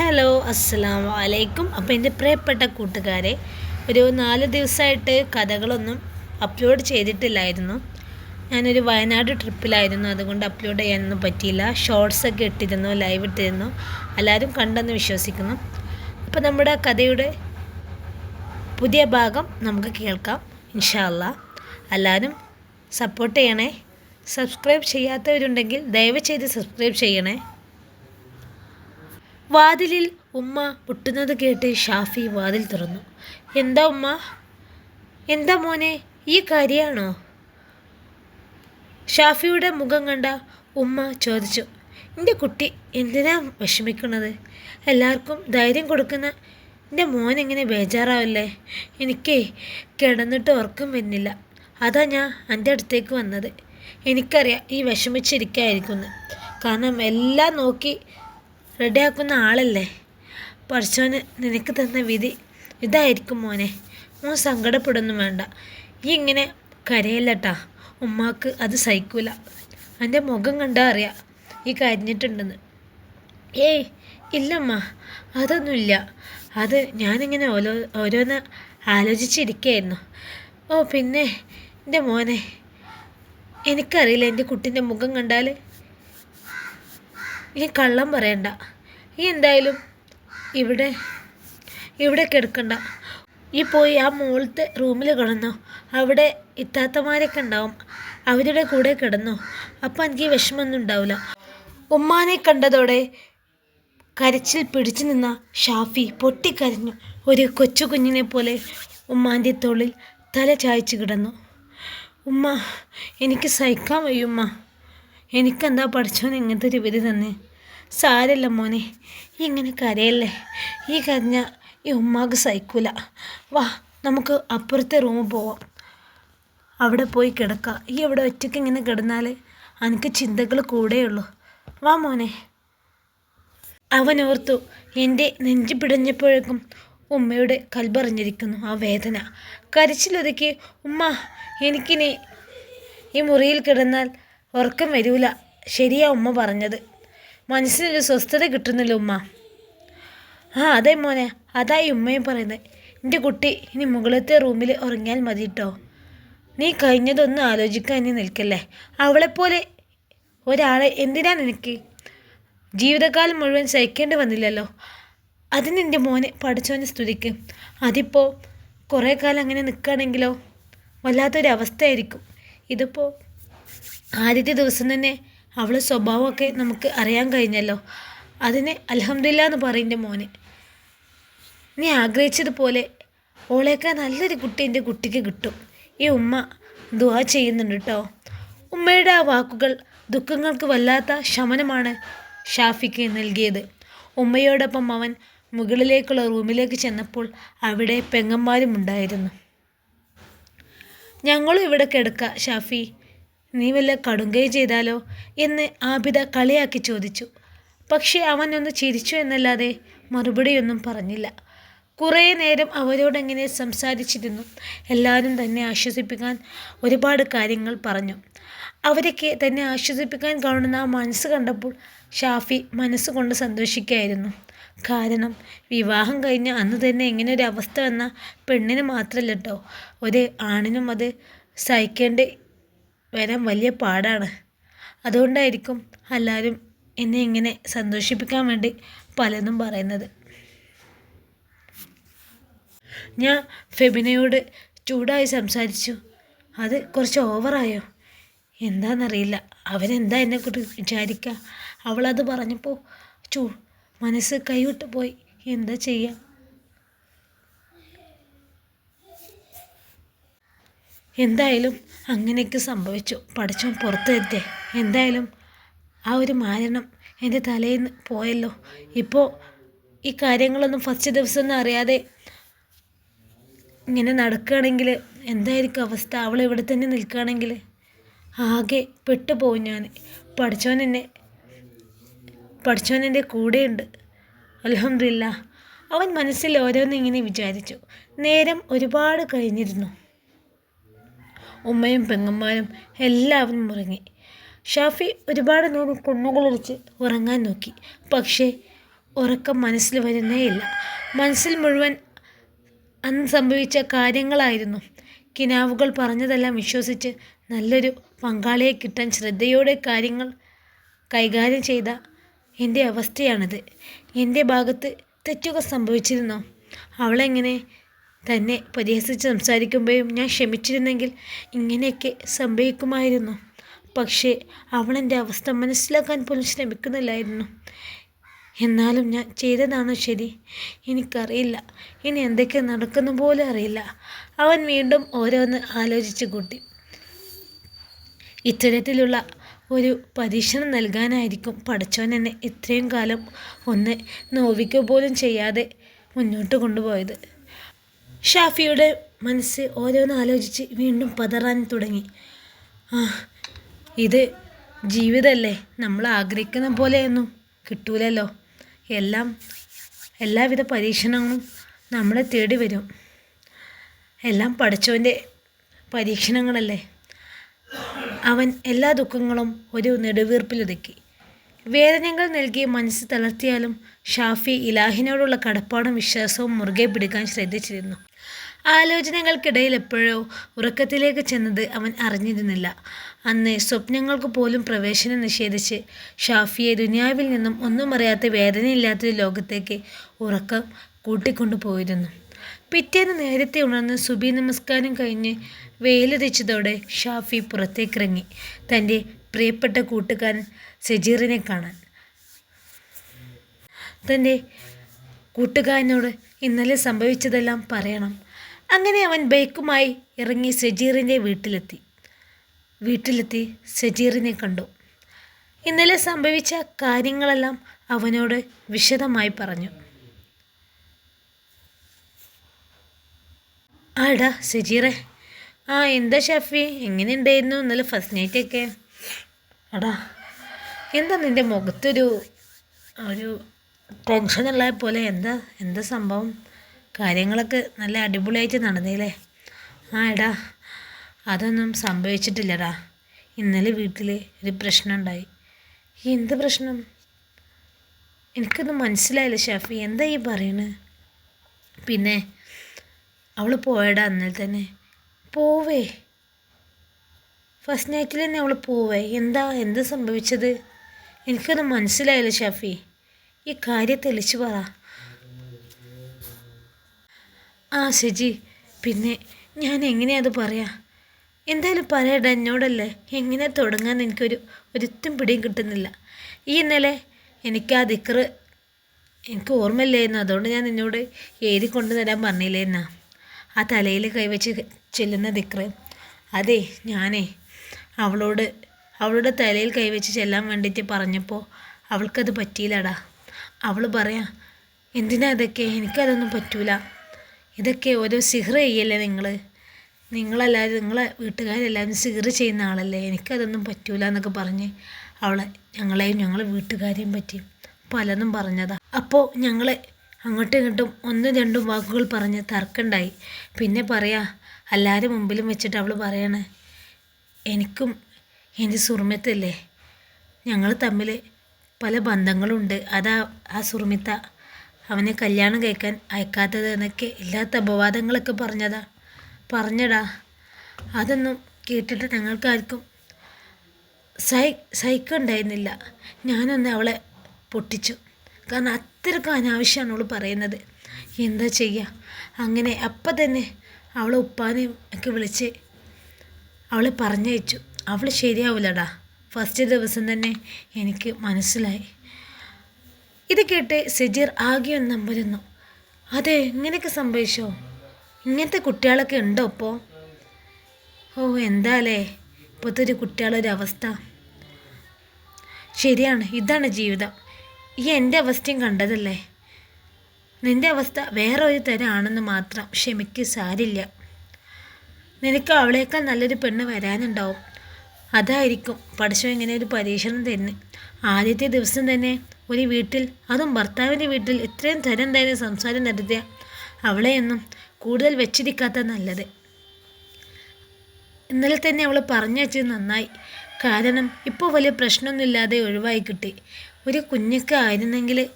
Hello അസ്സലാം വലൈക്കും അപ്പോൾ എന്റെ പ്രിയപ്പെട്ട കൂട്ടുകാരെ ഒരു നാല് ദിവസമായിട്ട് കഥകളൊന്നും അപ്ലോഡ് ചെയ്തിട്ടില്ലായിരുന്നു. ഞാനൊരു വയനാട് ട്രിപ്പിലായിരുന്നു. അതുകൊണ്ട് അപ്ലോഡ് ചെയ്യാനൊന്നും പറ്റിയില്ല. ഷോർട്സൊക്കെ ഇട്ടിരുന്നു ലൈവ് ഇട്ടിരുന്നു. എല്ലാവരും കണ്ടെന്ന് വിശ്വസിക്കുന്നു. അപ്പോൾ നമ്മുടെ കഥയുടെ പുതിയ ഭാഗം നമുക്ക് കേൾക്കാം ഇൻഷാല്ല എല്ലാവരും സപ്പോർട്ട് ചെയ്യണേ. സബ്സ്ക്രൈബ് ചെയ്യാത്തവരുണ്ടെങ്കിൽ ദയവ് ചെയ്ത് സബ്സ്ക്രൈബ് ചെയ്യണേ. വാതിലിൽ ഉമ്മ മുട്ടുന്നത് കേട്ട് ഷാഫി വാതിൽ തുറന്നു. എന്താ ഉമ്മ? എന്താ മോനെ? ഈ കാര്യമാണോ ഷാഫിയുടെ മുഖം കണ്ട ഉമ്മ ചോദിച്ചു. എന്റെ കുട്ടി എന്തിനാ വിഷമിക്കുന്നത് എല്ലാവർക്കും ധൈര്യം കൊടുക്കുന്ന എന്റെ മോൻ ഇങ്ങനെ ബേജാറാവല്ലേ? എനിക്കേ കിടന്നിട്ട് ഉറക്കം വരുന്നില്ല. അതാ ഞാൻ എന്റെ അടുത്തേക്ക് വന്നത്. എനിക്കറിയാം ഈ വിഷമിച്ചിരിക്കായിരിക്കുന്നു കാരണം എല്ലാം നോക്കി റെഡിയാക്കുന്ന ആളല്ലേ? പഠിച്ചോന് നിനക്ക് തന്ന വിധി ഇതായിരിക്കും മോനെ. മോൻ സങ്കടപ്പെടുന്നു വേണ്ട. ഈ ഇങ്ങനെ കരയില്ലട്ടാ. ഉമ്മാക്ക് അത് സഹിക്കൂല. എന്റെ മുഖം കണ്ടാൽ അറിയാം ഈ കരഞ്ഞിട്ടുണ്ടെന്ന്. ഏയ് ഇല്ലമ്മ അതൊന്നുമില്ല. അത് ഞാനിങ്ങനെ ഓരോ ഓരോന്ന് ആലോചിച്ചിരിക്കുകയായിരുന്നു ഓ പിന്നെ എന്റെ മോനെ എനിക്കറിയില്ല എന്റെ കുട്ടീന്റെ മുഖം കണ്ടാൽ ഈ കള്ളം പറയണ്ട. ഈ എന്തായാലും ഇവിടെ ഇവിടെ കിടക്കണ്ട ഈ പോയി ആ മുകളിലത്തെ റൂമിൽ കിടന്നു അവിടെ ഇത്താത്തമാരൊക്കെ ഉണ്ടാവും. അവരുടെ കൂടെ കിടന്നു. അപ്പം എനിക്ക് വിഷമമൊന്നും ഉണ്ടാവില്ല. ഉമ്മാനെ കണ്ടതോടെ കരച്ചിൽ പിടിച്ചു നിന്ന ഷാഫി പൊട്ടിക്കരഞ്ഞു. ഒരു കൊച്ചു കുഞ്ഞിനെ പോലെ ഉമ്മാന്റെ തോളിൽ തല ചായച്ചു കിടന്നു. ഉമ്മ എനിക്ക് സഹിക്കാൻ വയ്യുമ്മ എനിക്കെന്താ പഠിച്ചോന്ന് ഇങ്ങനത്തെ ഒരു വിധി തന്നെ? സാരല്ല മോനെ ഇങ്ങനെ കരയല്ലേ? ഈ കരഞ്ഞ ഈ ഉമ്മാക്ക് സഹിക്കൂല. വാ നമുക്ക് അപ്പുറത്തെ റൂമിൽ പോവാം. അവിടെ പോയി കിടക്കാം. ഈ അവിടെ ഒറ്റയ്ക്ക് ഇങ്ങനെ കിടന്നാൽ എനിക്ക് ചിന്തകൾ കൂടെയുള്ളൂ. വാ മോനെ. അവൻ ഓർത്തു എന്റെ നെഞ്ചു പിടഞ്ഞപ്പോഴേക്കും ഉമ്മയുടെ കൽബറിഞ്ഞിരിക്കുന്നു ആ വേദന. കരച്ചിലൊതുക്കി ഉമ്മ എനിക്കിനി ഈ മുറിയിൽ കിടന്നാൽ ഉറക്കം വരൂല. ശരിയാ ഉമ്മ പറഞ്ഞത്. മനസ്സിനൊരു സ്വസ്ഥത കിട്ടുന്നില്ല ഉമ്മ. ആ അതെ മോനെ. അതായി ഉമ്മയും പറയുന്നത്. എന്റെ കുട്ടി ഇനി മുകളിലത്തെ റൂമിൽ ഉറങ്ങിയാൽ മതി കേട്ടോ നീ കഴിഞ്ഞതൊന്നും ആലോചിക്കാൻ ഇനി നിൽക്കല്ലേ. അവളെപ്പോലെ ഒരാളെ എന്തിനാ നിനക്ക്? ജീവിതകാലം മുഴുവൻ സഹിക്കേണ്ടി വന്നില്ലല്ലോ. അതിനെന്റെ മോനെ പഠിച്ചവനെ സ്തുതിക്ക്. അതിപ്പോൾ കുറേ കാലം അങ്ങനെ നിൽക്കുകയാണെങ്കിലോ വല്ലാത്തൊരവസ്ഥയായിരിക്കും. ഇതിപ്പോൾ ആദ്യത്തെ ദിവസം തന്നെ അവളെ സ്വഭാവമൊക്കെ നമുക്ക് അറിയാൻ കഴിഞ്ഞല്ലോ. അതിന് അലഹമില്ല എന്ന് പറയും മോനെ. നീ ആഗ്രഹിച്ചതുപോലെ ഓളേക്കാൾ നല്ലൊരു കുട്ടി എന്റെ കുട്ടിക്ക് കിട്ടും. ഈ ഉമ്മ ദുവാ ചെയ്യുന്നുണ്ട് കേട്ടോ ഉമ്മയുടെ ആ വാക്കുകൾ ദുഃഖങ്ങൾക്ക് വല്ലാത്ത ശമനമാണ് ഷാഫിക്ക് നൽകിയത്. ഉമ്മയോടൊപ്പം അവൻ മുകളിലേക്കുള്ള റൂമിലേക്ക് ചെന്നപ്പോൾ അവിടെ പെങ്ങന്മാരും ഉണ്ടായിരുന്നു. ഞങ്ങളും ഇവിടെ കിടക്ക ഷാഫി. നീ വല്ല കടുങ്കൈ ചെയ്താലോ എന്ന് ആബിദ കളിയാക്കി ചോദിച്ചു. പക്ഷേ അവൻ അവനൊന്ന് ചിരിച്ചു എന്നല്ലാതെ മറുപടിയൊന്നും പറഞ്ഞില്ല. കുറേ നേരം അവരോടെങ്ങനെ സംസാരിച്ചിരുന്നു. എല്ലാവരും തന്നെ ആശ്വസിപ്പിക്കാൻ ഒരുപാട് കാര്യങ്ങൾ പറഞ്ഞു. അവരൊക്കെ തന്നെ ആശ്വസിപ്പിക്കാൻ കാണുന്ന ആ മനസ്സ് കണ്ടപ്പോൾ ഷാഫി മനസ്സുകൊണ്ട് സന്തോഷിക്കുകയായിരുന്നു കാരണം വിവാഹം കഴിഞ്ഞ അന്ന് തന്നെ ഇങ്ങനെ ഒരു അവസ്ഥ വന്ന പെണ്ണിന് മാത്രമല്ല ഒരു ആണിനും അത് സഹിക്കേണ്ടി വരാൻ വലിയ പാടാണ്. അതുകൊണ്ടായിരിക്കും എല്ലാവരും എന്നെ ഇങ്ങനെ സന്തോഷിപ്പിക്കാൻ വേണ്ടി പലതും പറയുന്നത്. ഞാൻ ഫെബിനയോട് ചൂടായി സംസാരിച്ചു. അത് കുറച്ച് ഓവറായോ? എന്താണെന്നറിയില്ല അവരെന്താ എന്നെക്കുറിച്ച് വിചാരിക്കുക അവളത് പറഞ്ഞപ്പോൾ ചൂ മനസ്സ് കൈവിട്ട് പോയി. എന്താ ചെയ്യുക എന്തായാലും അങ്ങനെയൊക്കെ സംഭവിച്ചു. പഠിച്ചോൻ പുറത്തെത്തേ. എന്തായാലും ആ ഒരു മാരണം എന്റെ തലയിൽ നിന്ന് പോയല്ലോ. ഇപ്പോൾ ഈ കാര്യങ്ങളൊന്നും ഫസ്റ്റ് ദിവസം ഒന്നും അറിയാതെ ഇങ്ങനെ നടക്കുകയാണെങ്കിൽ എന്തായിരിക്കും അവസ്ഥ? അവൾ ഇവിടെ തന്നെ നിൽക്കുകയാണെങ്കിൽ ആകെ പെട്ടുപോകും ഞാൻ. പഠിച്ചോൻ എന്നെ പഠിച്ചോൻ എന്റെ കൂടെയുണ്ട്. അലഹമില്ല അവൻ മനസ്സിൽ ഓരോന്നും ഇങ്ങനെ വിചാരിച്ചു. നേരം ഒരുപാട് കഴിഞ്ഞിരുന്നു. ഉമ്മയും പെങ്ങന്മാരും എല്ലാവരും ഉറങ്ങി. ഷാഫി ഒരുപാട് നേരം കണ്ണുകളടിച്ച് ഉറങ്ങാൻ നോക്കി. പക്ഷേ ഉറക്കം മനസ്സിൽ വരുന്നേയില്ല. മനസ്സിൽ മുഴുവൻ അന്ന് സംഭവിച്ച കാര്യങ്ങളായിരുന്നു. കിനാവുകൾ പറഞ്ഞതെല്ലാം വിശ്വസിച്ച് നല്ലൊരു പങ്കാളിയെ കിട്ടാൻ ശ്രദ്ധയോടെ കാര്യങ്ങൾ കൈകാര്യം ചെയ്ത എന്റെ അവസ്ഥയാണിത്. എന്റെ ഭാഗത്ത് തെറ്റുകൾ സംഭവിച്ചിരുന്നോ? അവളെങ്ങനെ തന്നെ പരിഹസിച്ച് സംസാരിക്കുമ്പോഴും ഞാൻ ക്ഷമിച്ചിരുന്നെങ്കിൽ ഇങ്ങനെയൊക്കെ സംഭവിക്കുമായിരുന്നു. പക്ഷേ അവളെന്റെ അവസ്ഥ മനസ്സിലാക്കാൻ പോലും ശ്രമിക്കുന്നില്ലായിരുന്നു. എന്നാലും ഞാൻ ചെയ്തതാണോ ശരി? എനിക്കറിയില്ല. ഇനി എന്തൊക്കെ നടക്കുന്ന പോലും അറിയില്ല. അവൻ വീണ്ടും ഓരോന്ന് ആലോചിച്ച് കൂട്ടി. ഇത്തരത്തിലുള്ള ഒരു പരീക്ഷണം നൽകാനായിരിക്കും പഠിച്ചവൻ എന്നെ ഇത്രയും കാലം ഒന്ന് നോവിക്കുക പോലും ചെയ്യാതെ മുന്നോട്ട് കൊണ്ടുപോയത്. ഷാഫിയുടെ മനസ്സ് ഓരോന്ന് ആലോചിച്ച് വീണ്ടും പതറാൻ തുടങ്ങി. ആ ഇത് ജീവിതമല്ലേ നമ്മൾ ആഗ്രഹിക്കുന്ന പോലെയൊന്നും കിട്ടൂലല്ലോ. എല്ലാം എല്ലാവിധ പരീക്ഷണങ്ങളും നമ്മളെ തേടി വരും. എല്ലാം പഠിച്ചവന്റെ പരീക്ഷണങ്ങളല്ലേ? അവൻ എല്ലാ ദുഃഖങ്ങളും ഒരു നെടുവീർപ്പിലൊതുക്കി. വേദനകൾ നൽകി മനസ്സ് തളർത്തിയാലും ഷാഫി ഇലാഹിനോടുള്ള കടപ്പാടും വിശ്വാസവും മുറുകെ പിടിക്കാൻ ശ്രദ്ധിച്ചിരുന്നു. ആലോചനകൾക്കിടയിൽ എപ്പോഴോ ഉറക്കത്തിലേക്ക് ചെന്നത് അവൻ അറിഞ്ഞിരുന്നില്ല. അന്ന് സ്വപ്നങ്ങൾക്ക് പോലും പ്രവേശനം നിഷേധിച്ച് ഷാഫിയെ ദുനിയാവിൽ നിന്നും ഒന്നും അറിയാത്ത വേദനയില്ലാത്തൊരു ലോകത്തേക്ക് ഉറക്കം കൂട്ടിക്കൊണ്ടു പോയിരുന്നു പിറ്റേന്ന് നേരത്തെ ഉണർന്ന് സുബി നമസ്കാരം കഴിഞ്ഞ് വെയിലുതിച്ചതോടെ ഷാഫി പുറത്തേക്കിറങ്ങി. തന്റെ പ്രിയപ്പെട്ട കൂട്ടുകാരൻ സജീറിനെ കാണാൻ. തന്റെ കൂട്ടുകാരനോട് ഇന്നലെ സംഭവിച്ചതെല്ലാം പറയണം. അങ്ങനെ അവൻ ബൈക്കുമായി ഇറങ്ങി സജീറിന്റെ വീട്ടിലെത്തി. വീട്ടിലെത്തി സജീറിനെ കണ്ടു. ഇന്നലെ സംഭവിച്ച കാര്യങ്ങളെല്ലാം അവനോട് വിശദമായി പറഞ്ഞു. ആടാ സജീറെ ആ എന്താ ഷഫി? എങ്ങനെയുണ്ടായിരുന്നു ഇന്നലെ ഫസ്റ്റ് നൈറ്റൊക്കെ എടാ എന്താ നിന്റെ മുഖത്തൊരു ഒരു ടെൻഷനുള്ള പോലെ? എന്താ എന്താ സംഭവം? കാര്യങ്ങളൊക്കെ നല്ല അടിപൊളിയായിട്ട് നടന്നില്ലേ ആ എടാ അതൊന്നും സംഭവിച്ചിട്ടില്ലടാ. ഇന്നലെ വീട്ടിൽ ഒരു പ്രശ്നം ഉണ്ടായി. എന്ത് പ്രശ്നം? എനിക്കൊന്നും മനസ്സിലായില്ല ഷാഫി എന്താ ഈ പറയണത് പിന്നെ അവൾ പോയടാ അന്നേ തന്നെ. പോവേ. ഫസ്റ്റ് നൈറ്റിൽ തന്നെ അവൾ പോവേ. എന്താ എന്ത് സംഭവിച്ചത്? എനിക്കത് മനസ്സിലായില്ല ഷാഫി. ഈ കാര്യം തെളിച്ചു പറ. ആ ശജി. പിന്നെ ഞാൻ എങ്ങനെയാ അത് പറയാ? എന്തായാലും പറയട എന്നോടല്ലേ? എങ്ങനെ തുടങ്ങാൻ എനിക്കൊരു ഒരുത്തും പിടിയും കിട്ടുന്നില്ല. ഈ ഇന്നലെ എനിക്ക് ആ ദിക്കറ് എനിക്ക് ഓർമ്മയില്ലായിരുന്നു. അതുകൊണ്ട് ഞാൻ നിന്നോട് എഴുതി കൊണ്ടു തരാൻ പറഞ്ഞില്ലേന്നാ. ആ തലയിൽ കൈവച്ച് ചെല്ലുന്ന ദിക്കർ അതെ ഞാനേ. അവളോട് അവളുടെ തലയിൽ കൈവച്ച് ചെല്ലാൻ വേണ്ടിയിട്ട് പറഞ്ഞപ്പോൾ അവൾക്കത് പറ്റിയില്ലടാ. അവൾ പറയാ എന്തിനാ ഇതൊക്കെ? എനിക്കതൊന്നും പറ്റൂല. ഇതൊക്കെ ഓരോ സിഹർ ചെയ്യല്ലേ നിങ്ങൾ നിങ്ങളല്ലാതെ നിങ്ങളെ വീട്ടുകാരെല്ലാവരും സിഹർ ചെയ്യുന്ന ആളല്ലേ? എനിക്കതൊന്നും പറ്റൂല എന്നൊക്കെ പറഞ്ഞ് അവളെ ഞങ്ങളെയും ഞങ്ങളെ വീട്ടുകാരെയും പറ്റി പലതും പറഞ്ഞതാ. അപ്പോൾ ഞങ്ങൾ അങ്ങോട്ടും ഇങ്ങോട്ടും ഒന്നും രണ്ടും വാക്കുകൾ പറഞ്ഞ് തർക്കമുണ്ടായി പിന്നെ പറയാ എല്ലാവരും മുമ്പിലും വെച്ചിട്ട് അവൾ പറയണേ എനിക്കും എന്റെ സുറുമിത്തല്ലേ ഞങ്ങൾ തമ്മിൽ പല ബന്ധങ്ങളുണ്ട്. അതാ ആ സുറുമിത്ത അവനെ കല്യാണം കഴിക്കാൻ അയക്കാത്തത് എന്നൊക്കെ ഇല്ലാത്ത അപവാദങ്ങളൊക്കെ പറഞ്ഞതാ. പറഞ്ഞടാ. അതൊന്നും കേട്ടിട്ട് ഞങ്ങൾക്കാർക്കും സഹി സഹിക്കുണ്ടായിരുന്നില്ല ഞാനൊന്ന് അവളെ പൊട്ടിച്ചു. കാരണം അത്രയ്ക്ക് അനാവശ്യമാണ് അവൾ പറയുന്നത്. എന്താ ചെയ്യുക അങ്ങനെ അപ്പം തന്നെ അവളെ ഉപ്പാനെയും ഒക്കെ വിളിച്ച് അവളെ പറഞ്ഞയച്ചു. അവൾ ശരിയാവില്ലടാ ഫസ്റ്റ് ദിവസം തന്നെ എനിക്ക് മനസ്സിലായി. ഇത് കേട്ട് സജീർ ആകെ ഒന്ന് നമ്പരുന്നു അതെ ഇങ്ങനെയൊക്കെ സംഭവിച്ചോ? ഇങ്ങനത്തെ കുട്ടികളൊക്കെ ഉണ്ടോ ഇപ്പോൾ ഓ എന്താലേ? ഇപ്പോഴത്തെ ഒരു കുട്ടികളൊരു അവസ്ഥ ശരിയാണ് ഇതാണ് ജീവിതം. ഈ എന്റെ അവസ്ഥയും കണ്ടതല്ലേ? നിന്റെ അവസ്ഥ വേറെ ഒരു തരം ആണെന്ന് മാത്രം ക്ഷമിക്ക് സാരില്ല. നിനക്ക് അവളേക്കാൾ നല്ലൊരു പെണ്ണ് വരാനുണ്ടാവും. അതായിരിക്കും പഠിച്ചോ ഇങ്ങനെ ഒരു പരീക്ഷണം തന്നെ ആദ്യത്തെ ദിവസം തന്നെ ഒരു വീട്ടിൽ അതും ഭർത്താവിന്റെ വീട്ടിൽ ഇത്രയും തരം തന്നെ സംസാരം നടത്തിയ അവളെയൊന്നും കൂടുതൽ വെച്ചിരിക്കാത്ത നല്ലത്. ഇന്നലെ തന്നെ അവൾ പറഞ്ഞു വെച്ചത് നന്നായി. കാരണം ഇപ്പോൾ വലിയ പ്രശ്നമൊന്നുമില്ലാതെ ഒഴിവായി കിട്ടി. ഒരു കുഞ്ഞൊക്കെ ആയിരുന്നെങ്കിൽ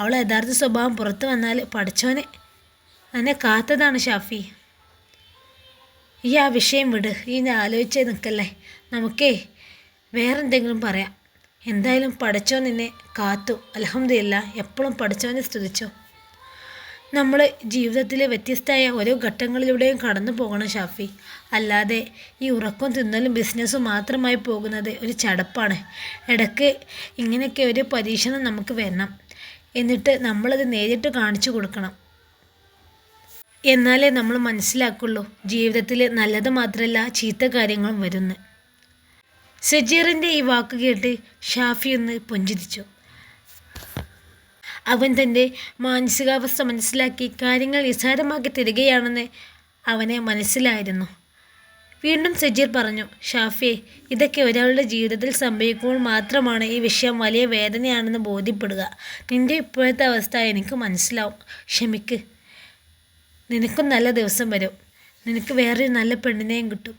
അവളെ യഥാർത്ഥ സ്വഭാവം പുറത്തു വന്നാൽ പഠിച്ചോനെ എന്നെ കാത്തതാണ് ഷാഫി. ഈ ആ വിഷയം വിട്. ഈ ഞാൻ ആലോചിച്ചേ നിൽക്കല്ലേ. നമുക്കേ വേറെന്തെങ്കിലും പറയാം. എന്തായാലും പഠിച്ചോ നിന്നെ കാത്തു. അലഹമില്ല എപ്പോഴും പഠിച്ചോനെ സ്തുതിച്ചോ. നമ്മൾ ജീവിതത്തിലെ വ്യത്യസ്തമായ ഓരോ ഘട്ടങ്ങളിലൂടെയും കടന്നു പോകണം ഷാഫി. അല്ലാതെ ഈ ഉറക്കം തിന്നലും ബിസിനസ്സും മാത്രമായി പോകുന്നത് ഒരു ചടപ്പാണ്. ഇടയ്ക്ക് ഇങ്ങനെയൊക്കെ ഒരു പരീക്ഷണം നമുക്ക് വരണം. എന്നിട്ട് നമ്മളത് നേരിട്ട് കാണിച്ചു കൊടുക്കണം. എന്നാലേ നമ്മൾ മനസ്സിലാക്കുള്ളൂ. ജീവിതത്തിൽ നല്ലത് മാത്രമല്ല ചീത്ത കാര്യങ്ങളും വരുന്നു. സജീറിന്റെ ഈ വാക്ക് കേട്ട് ഷാഫി ഒന്ന് പുഞ്ചിരിച്ചു. അവൻ തന്റെ മാനസികാവസ്ഥ മനസ്സിലാക്കി കാര്യങ്ങൾ നിസ്സാരമാക്കി തരികയാണെന്ന് അവനെ മനസ്സിലായിരുന്നു. വീണ്ടും സജീർ പറഞ്ഞു ഷാഫിയെ ഇതൊക്കെ ഒരാളുടെ ജീവിതത്തിൽ സംഭവിക്കുമ്പോൾ മാത്രമാണ് ഈ വിഷയം വലിയ വേദനയാണെന്ന് ബോധ്യപ്പെടുക. നിന്റെ ഇപ്പോഴത്തെ അവസ്ഥ എനിക്ക് മനസ്സിലാവും. ക്ഷമിക്ക്. നിനക്കും നല്ല ദിവസം വരും. നിനക്ക് വേറൊരു നല്ല പെണ്ണിനെയും കിട്ടും.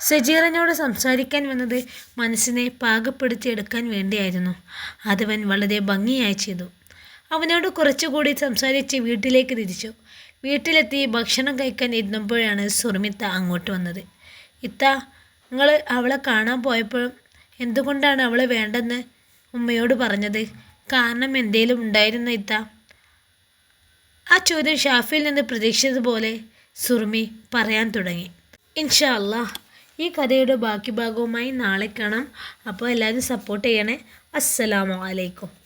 സജീറനോട് സംസാരിക്കാൻ വന്നത് മനസ്സിനെ പാകപ്പെടുത്തിയെടുക്കാൻ വേണ്ടിയായിരുന്നു. അതവൻ വളരെ ഭംഗിയായി ചെയ്തു. അവനോട് കുറച്ചുകൂടി സംസാരിച്ച് വീട്ടിലേക്ക് തിരിച്ചു. വീട്ടിലെത്തി ഭക്ഷണം കഴിക്കാൻ ഇരുന്നപ്പോഴാണ് സുർമിത്ത അങ്ങോട്ട് വന്നത്. ഇത്ത നിങ്ങൾ അവളെ കാണാൻ പോയപ്പോഴും എന്തുകൊണ്ടാണ് അവളെ വേണ്ടെന്ന് ഉമ്മയോട് പറഞ്ഞത്? കാരണം എന്തേലും ഉണ്ടായിരുന്നു ഇത്ത? ആ ചോദ്യം ഷാഫിയിൽ നിന്ന് പ്രതീക്ഷിച്ചതുപോലെ സുർമി പറയാൻ തുടങ്ങി. ഇൻഷാ അല്ലാ ഈ കഥയുടെ ബാക്കി ഭാഗവുമായി നാളെ കാണാം. അപ്പോൾ എല്ലാവരും സപ്പോർട്ട് ചെയ്യണേ. അസ്സലാമു അലൈക്കും.